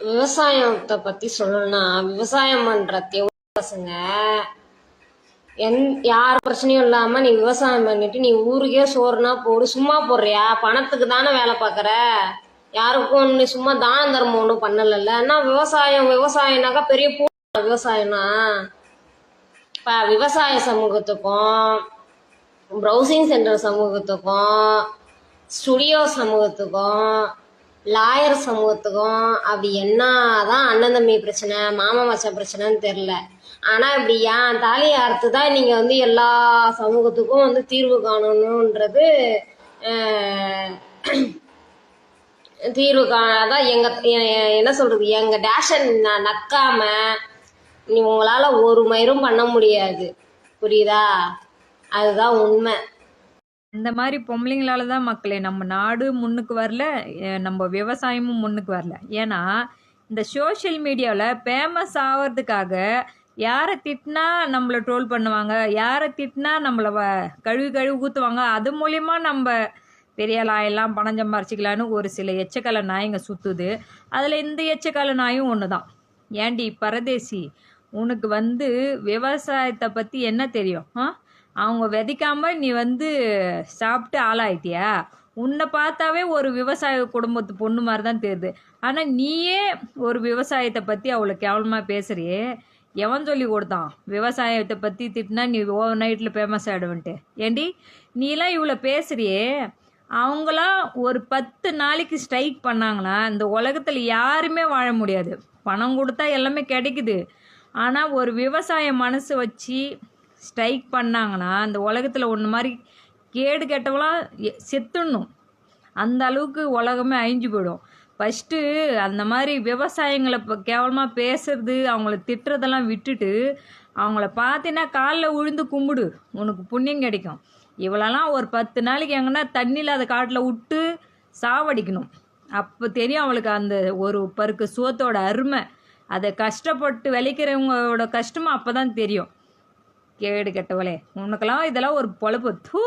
விவசாயத்தை பத்தி சொல்லணும்னா விவசாயம் பண்ற தெவு பசங்க என் யார் பிரச்சனையும் இல்லாம நீ விவசாயம் பண்ணிட்டு நீ ஊருக்கே சோறுனா போடு சும்மா போடுறியா? பணத்துக்கு தானே வேலை பார்க்குற? யாருக்கும் நீ சும்மா தான தர்மம் ஒன்றும் பண்ணலல்ல. ஆனா விவசாயம் விவசாயம்னாக்கா பெரிய பூ விவசாயம்னா இப்ப விவசாய சமூகத்துக்கும் ப்ரௌசிங் சென்டர் சமூகத்துக்கும் ஸ்டுடியோ சமூகத்துக்கும் லாயர் சமூகத்துக்கும் அப்படி என்னதான் அண்ணன் தம்பி பிரச்சனை மாமா மச்சான் பிரச்சனைன்னு தெரில ஆனால் இப்படி ஏன் தாலியை அறுத்து தான் நீங்கள் வந்து எல்லா சமூகத்துக்கும் வந்து தீர்வு காணணுன்றது தீர்வு காணாதான் எங்கள் என்ன சொல்கிறது எங்கள் டேஷன் நக்காமல் நீ உங்களால் ஒரு மயிரும் பண்ண முடியாது. புரியுதா? அதுதான் உண்மை. இந்த மாதிரி பொம்பளைங்களால தான் மக்களே நம்ம நாடு முன்னுக்கு வரல நம்ம விவசாயமும் முன்னுக்கு வரல. ஏன்னா இந்த சோஷியல் மீடியாவில் ஃபேமஸ் ஆகிறதுக்காக யாரை திட்டினா நம்மளை ட்ரோல் பண்ணுவாங்க யாரை திட்டினா நம்மளை வ கழுவி கழுவி ஊற்றுவாங்க அது மூலயமா நம்ம பெரிய லாயெல்லாம் பணம் சம்பாரிச்சிக்கலான்னு ஒரு சில எச்சக்கலை நாய்ங்க சுற்றுது அதில் இந்த எச்சக்கால நாயும் ஒன்று தான் ஏண்டி பரதேசி உனக்கு வந்து விவசாயத்தை பற்றி என்ன தெரியும்? ஆ? அவங்க விதைக்காம நீ வந்து சாப்பிட்டு ஆளாயிட்டியா? உன்னை பார்த்தாவே ஒரு விவசாய குடும்பத்து பொண்ணு மாதிரி தான் தெரியுது. ஆனால் நீயே ஒரு விவசாயத்தை பற்றி அவ்வளோ கேவலமாக பேசுறியே. எவன் சொல்லி கொடுத்தான்? விவசாயத்தை பற்றி திட்டினா நீ ஓவர் நைட்டில் ஃபேமஸ் ஆகிடுவன்ட்டு ஏண்டி நீலாம் இவ்வளோ பேசுறியே. அவங்களாம் ஒரு பத்து நாளைக்கு ஸ்ட்ரைக் பண்ணாங்கன்னா இந்த உலகத்தில் யாருமே வாழ முடியாது. பணம் கொடுத்தா எல்லாமே கிடைக்குது. ஆனால் ஒரு விவசாய மனசு வச்சு ஸ்ட்ரைக் பண்ணாங்கன்னா அந்த உலகத்தில் ஒன்று மாதிரி கேடு கெட்டவளாம் எ- செத்துடணும். அந்த அளவுக்கு உலகமே அழிஞ்சு போயிடும். ஃபஸ்ட்டு அந்த மாதிரி விவசாயிங்களை இப்போ கேவலமாக பேசுறது அவங்கள திட்டுறதெல்லாம் விட்டுட்டு அவங்கள பார்த்தீங்கன்னா காலில் விழுந்து கும்பிடு. உனக்கு புண்ணியம் கிடைக்கும். இவளெல்லாம் ஒரு பத்து நாளைக்கு எங்கன்னா தண்ணி இல்லாத காட்டில் விட்டு சாவடிக்கணும். அப்போ தெரியும் அவளுக்கு அந்த ஒரு பருக்கு சோத்தோட அருமை. அதை கஷ்டப்பட்டு விளைக்கிறவங்களோட கஷ்டமும் அப்போ தான் தெரியும். கேடு கெட்டவளே. உனக்கெல்லாம் இதெல்லாம் ஒரு பொழப்பு. தூ.